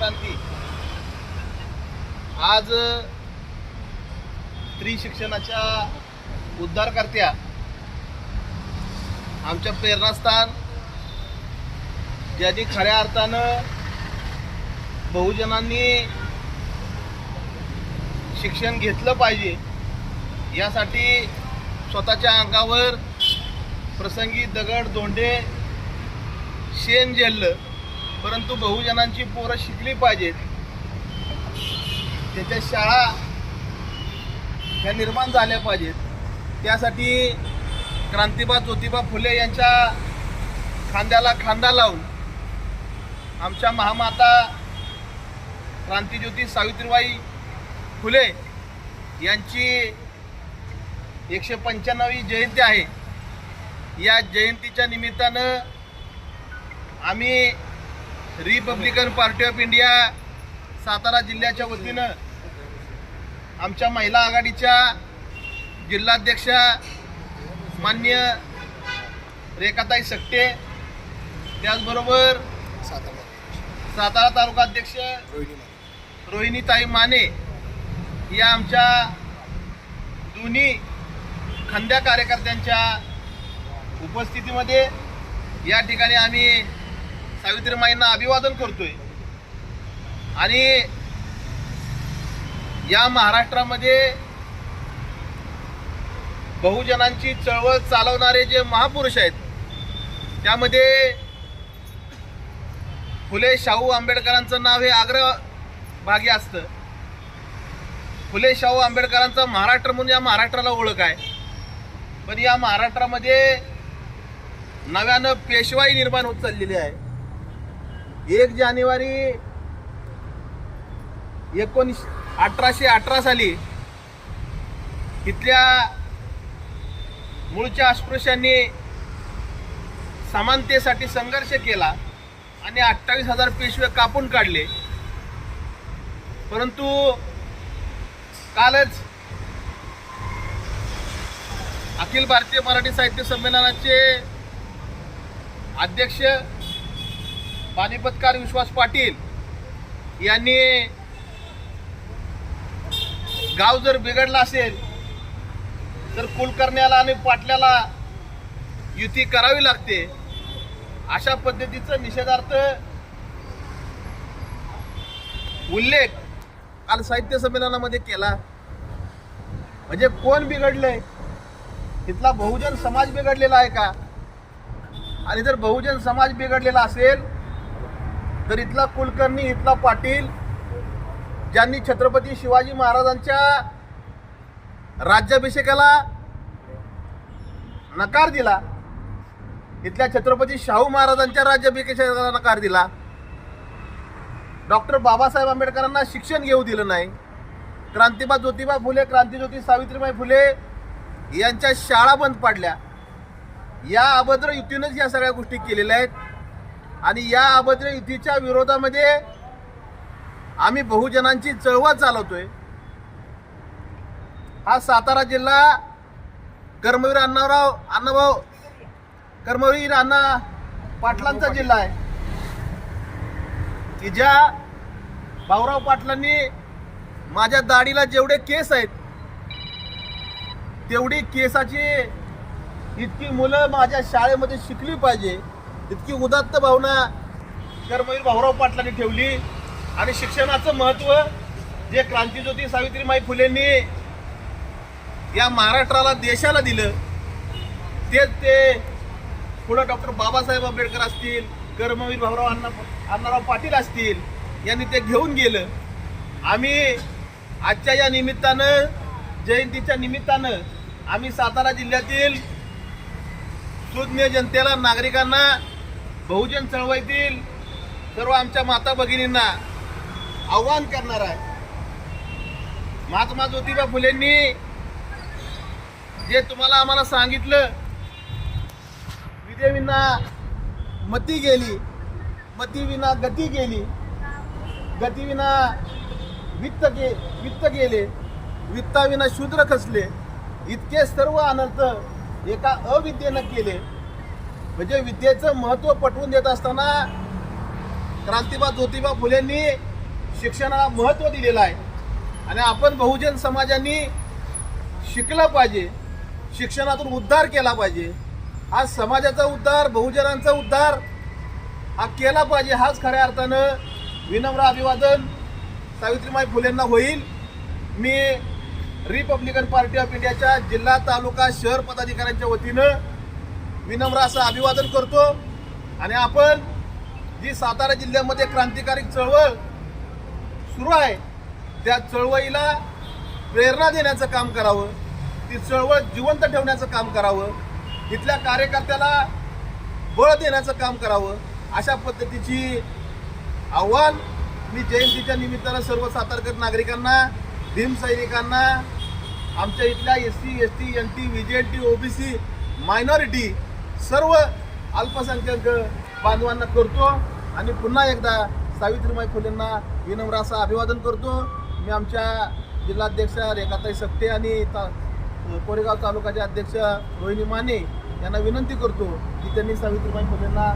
क्रांती आज स्त्री शिक्षणाच्या उद्धारकर्त्या आमच्या प्रेरणास्थान ज्यांनी खऱ्या अर्थानं बहुजनांनी शिक्षण घेतलं पाहिजे यासाठी स्वतःच्या अंगावर प्रसंगी दगड दोंडे शेण झेललं. परंतु बहुजनांची पोरं शिकली पाहिजेत. त्याच्या शाळा ह्या निर्माण झाल्या पाहिजेत. त्यासाठी क्रांतिबा ज्योतिबा फुले यांच्या खांद्याला खांदा लावून आमच्या महामाता क्रांतिज्योती सावित्रीबाई फुले यांची एकशे पंच्याण्णवी जयंती आहे. या जयंतीच्या निमित्तानं आम्ही Republican Party of India Satara जिल्ह्याच्या वतीनं आमच्या महिला आघाडीच्या जिल्हाध्यक्षा मान्य रेखाताई सकटे त्याचबरोबर सातारा तालुका अध्यक्ष रोहिणीताई माने या आमच्या दोन्ही खंद्या कार्यकर्त्यांच्या उपस्थितीमध्ये या ठिकाणी आम्ही सावित्रीमाईंना अभिवादन करतोय. आणि या महाराष्ट्रामध्ये बहुजनांची चळवळ चालवणारे जे महापुरुष आहेत त्यामध्ये फुले शाहू आंबेडकरांचं नाव हे आग्रभागी असतं. फुले शाहू आंबेडकरांचा महाराष्ट्र म्हणून या महाराष्ट्राला ओळख आहे. पण या महाराष्ट्रामध्ये नव्यानं पेशवाई निर्माण होत चाललेली आहे. एक जानेवारी एकोणीस अठराशे अठरा साली इथल्या मूळच्या अस्पृश्यांनी समानतेसाठी संघर्ष केला आणि अठ्ठावीस हजार पेशवे कापून काढले. परंतु कालच अखिल भारतीय मराठी साहित्य संमेलनाचे अध्यक्ष पानिपतकार विश्वास पाटील यांनी गाव जर बिघडला असेल तर कुलकर्ण्याला आणि पाटल्याला युती करावी लागते. अशा पद्धतीचं निषेधार्थ उल्लेख काल साहित्य संमेलनामध्ये केला. म्हणजे कोण बिघडलंय? तिथला बहुजन समाज बिघडलेला आहे का? आणि जर बहुजन समाज बिघडलेला असेल तर इथला कुलकर्णी इथला पाटील ज्यांनी छत्रपती शिवाजी महाराजांच्या राज्याभिषेकाला नकार दिला इथल्या छत्रपती शाहू महाराजांच्या राज्याभिषेकाला नकार दिला. डॉक्टर बाबासाहेब आंबेडकरांना शिक्षण घेऊ दिलं नाही. क्रांतिबा ज्योतिबा फुले क्रांतीज्योती सावित्रीबाई फुले यांच्या शाळा बंद पाडल्या. या अभद्र युतीनंच या सगळ्या गोष्टी केलेल्या आहेत. आणि या अभद्र युतीच्या विरोधामध्ये आम्ही बहुजनांची चळवळ चालवतोय. हा सातारा जिल्हा कर्मवीर अण्णाराव अण्णाभाऊ कर्मवीर अण्णा पाटलांचा जिल्हा आहे. की ज्या भाऊराव पाटलांनी माझ्या दाढीला जेवढे केस आहेत तेवढी केसाची इतकी मुलं माझ्या शाळेमध्ये शिकली पाहिजे. इतकी उदात्त भावना कर्मवीर भाऊराव पाटलांनी ठेवली. आणि शिक्षणाचं महत्त्व जे क्रांतीज्योती सावित्रीमाई फुलेंनी या महाराष्ट्राला देशाला दिलं तेच ते पुढं डॉक्टर बाबासाहेब आंबेडकर असतील कर्मवीर भाऊराव अण्णा अण्णाराव पाटील असतील यांनी ते घेऊन गेलं. आम्ही आजच्या या निमित्तानं जयंतीच्या निमित्तानं आम्ही सातारा जिल्ह्यातील सुज्ञ जनतेला नागरिकांना बहुजन चळवळीतील सर्व आमच्या माता भगिनींना आव्हान करणार आहे. महात्मा ज्योतिबा फुलेंनी जे तुम्हाला आम्हाला सांगितलं विदेवींना मती गेली मतीविना गती गेली गतीविना वित्त गे वित्त गेले वित्ताविना शूद्र खचले इतके सर्व अनर्थ एका अविद्येनं केले. म्हणजे विद्येचं महत्त्व पटवून देत असताना क्रांतिबा ज्योतिबा फुलेंनी शिक्षणाला महत्त्व दिलेलं आहे. आणि आपण बहुजन समाजांनी शिकलं पाहिजे शिक्षणातून उद्धार केला पाहिजे. आज समाजाचा उद्धार बहुजनांचा उद्धार हा केला पाहिजे हाच खऱ्या अर्थानं विनम्र अभिवादन सावित्रीबाई फुलेंना होईल. मी रिपब्लिकन पार्टी ऑफ इंडियाच्या जिल्हा तालुका शहर पदाधिकाऱ्यांच्या वतीनं विनम्र असं अभिवादन करतो. आणि आपण जी सातारा जिल्ह्यामध्ये क्रांतिकारी चळवळ सुरू आहे त्या चळवळीला प्रेरणा देण्याचं काम करावं ती चळवळ जिवंत ठेवण्याचं काम करावं इथल्या कार्यकर्त्याला बळ देण्याचं काम करावं अशा पद्धतीची आव्हान मी जयंतीच्या निमित्तानं सर्व सातारकर नागरिकांना भीमसैनिकांना आमच्या इथल्या S C S T N T V J N T OBC minority सर्व अल्पसंख्याक बांधवांना करतो आणि पुन्हा एकदा सावित्रीबाई फुलेंना विनम्र असं अभिवादन करतो. मी आमच्या जिल्हाध्यक्ष रेखाताई सत्ते आणि ता कोरेगाव तालुक्याचे अध्यक्ष रोहिणी माने यांना विनंती करतो की त्यांनी सावित्रीबाई फुलेंना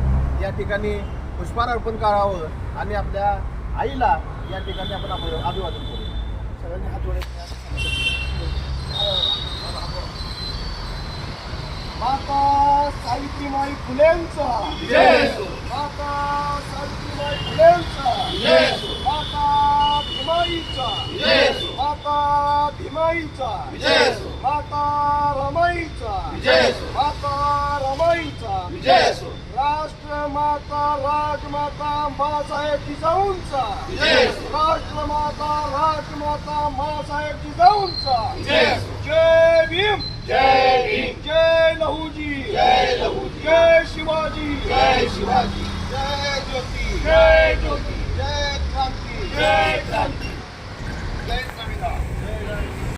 या ठिकाणी पुष्पहार अर्पण करावं आणि आपल्या आईला या ठिकाणी आपण अभिवादन करू. सगळ्यांनी हात माता सावित्रीबाई फुलेंचा. माता सावित्रीबाई फुलेंचा. माता भीमाईचा. माता भीमाईचा. माता रमाईचा. माता रमाईचा. जय राष्ट्रमाता राजमाता मासाहेब जिजाऊंचा जय राष्ट्रमाता राजमाता मासाहेब जिजाऊंचा जय जय भीम. शिवाजी. जय ज्योती. जय